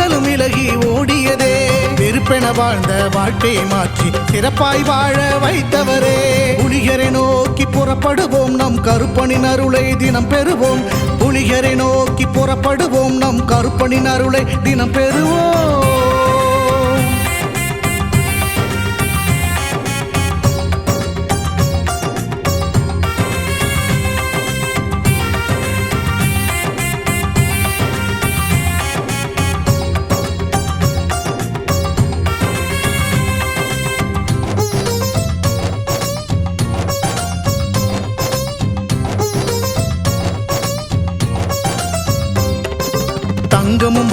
விதிகளும் விலகி ஓடியதே. வெறுப்பென வாழ்ந்த வாழ்க்கையை மாற்றி சிறப்பாய் வாழ வைத்தவரே. புலிகரை நோக்கி புறப்படுவோம் நம் கருப்பனின் அருளை தினம் பெறுவோம். புலிகரை நோக்கி புறப்படுவோம் நம் கருப்பனின் அருளை தினம் பெறுவோம்.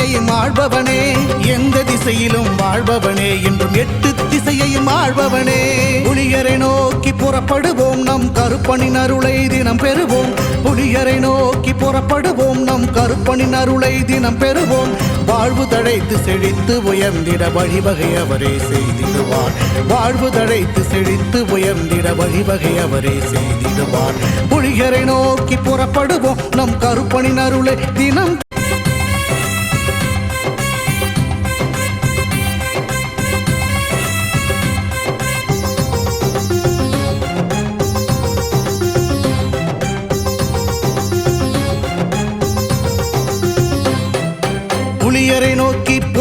திசையையும் ஆள்பவனே எந்த திசையிலும் வாழ்பவனே என்றும் எட்டு திசையையும் ஆள்பவனே புலியரை நோக்கி புறப்படுவோம் நம் கருப்பனின் அருளை தினம் பெறுவோம். புலியரை நோக்கி புறப்படுவோம் நம் கருப்பனின் அருளை தினம் பெறுவோம். வாழ்வு தழைத்து செழித்து உயர்ந்திட வழிவகை அவரே செய்திடுவார். வாழ்வு தழைத்து செழித்து உயர்ந்திட வழிவகை அவரே செய்திடுவார். புலிகரை நோக்கி புறப்படுவோம் நம் கருப்பனின் அருளை தினம்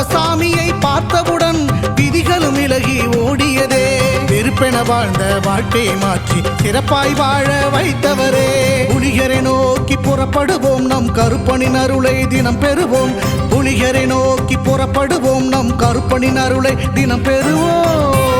கருப்பசாமியை பார்த்தவுடன் விதிகளும் விலகி ஓடியதே. வெறுப்பென வாழ்ந்த வாழ்க்கையை மாற்றி சிறப்பாய் வாழ வைத்தவரே. புலிகரை நோக்கி புறப்படுவோம் நம் கருப்பனின் அருளை தினம் பெறுவோம். புலிகரை நோக்கி புறப்படுவோம் நம் கருப்பனின் அருளை தினம் பெறுவோம்.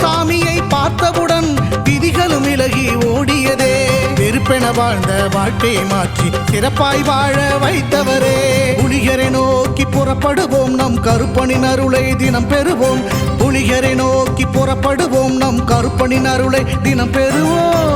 சாமியை பார்த்தவுடன் விதிகளும் விலகி ஓடியதே. வெறுப்பென வாழ்ந்த வாழ்க்கையை மாற்றி சிறப்பாய் வாழ வைத்தவரே. புலிகரை நோக்கி புறப்படுவோம் நம் கருப்பனின் அருளை தினம் பெறுவோம். புலிகரை நோக்கி புறப்படுவோம் நம் கருப்பனின் அருளை தினம் பெறுவோம்.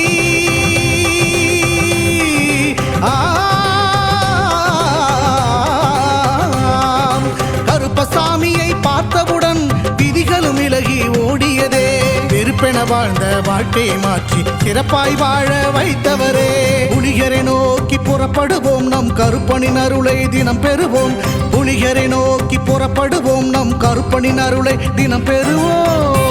சிறப்பென வாழ்ந்த வாழ்க்கையை மாற்றி சிறப்பாய் வாழ வைத்தவரே. புலிகரை நோக்கி புறப்படுவோம் நம் கருப்பனின் அருளை தினம் பெறுவோம். புலிகரை நோக்கி புறப்படுவோம் நம் கருப்பனின் அருளை தினம் பெறுவோம்.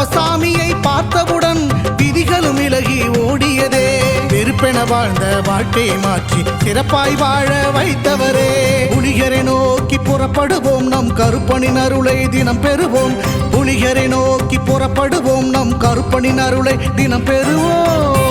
கருப்பசாமியை பார்த்தவுடன் விதிகளும் விலகி ஓடியதே. வெறுப்பென வாழ்ந்த வாழ்க்கையை மாற்றி சிறப்பாய் வாழ வைத்தவரே. புலிகரை நோக்கி புறப்படுவோம் நம் கருப்பனின் அருளை தினம் பெறுவோம். புலிகரை நோக்கி புறப்படுவோம் நம் கருப்பனின் அருளை தினம் பெறுவோம்.